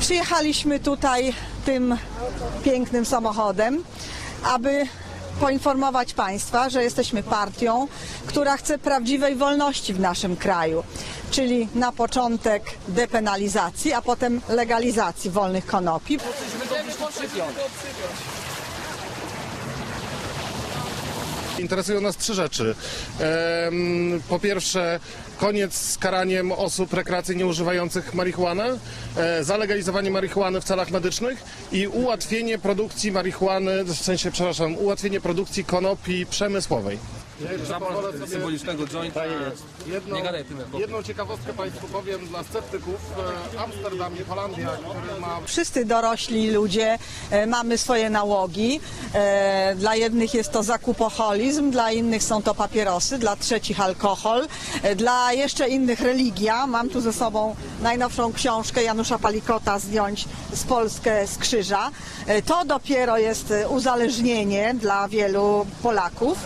Przyjechaliśmy tutaj tym pięknym samochodem, aby poinformować Państwa, że jesteśmy partią, która chce prawdziwej wolności w naszym kraju. Czyli na początek depenalizacji, a potem legalizacji wolnych konopi. Interesują nas trzy rzeczy. Po pierwsze, koniec z karaniem osób rekreacyjnie używających marihuanę, e, zalegalizowanie marihuany w celach medycznych i ułatwienie produkcji marihuany, w sensie, przepraszam, ułatwienie produkcji konopi przemysłowej. Zapal symbolicznego jointa. Jedną, Nie gadaj tym, jedną ciekawostkę Państwu powiem dla sceptyków. E, Amsterdam i Holandia, który ma Wszyscy dorośli ludzie e, mamy swoje nałogi. E, Dla jednych jest to zakupoholizm, dla innych są to papierosy, dla trzecich alkohol, e, dla jeszcze innych religia. Mam tu ze sobą najnowszą książkę Janusza Palikota Zdjąć z Polskę z krzyża. E, To dopiero jest e, uzależnienie dla wielu Polaków.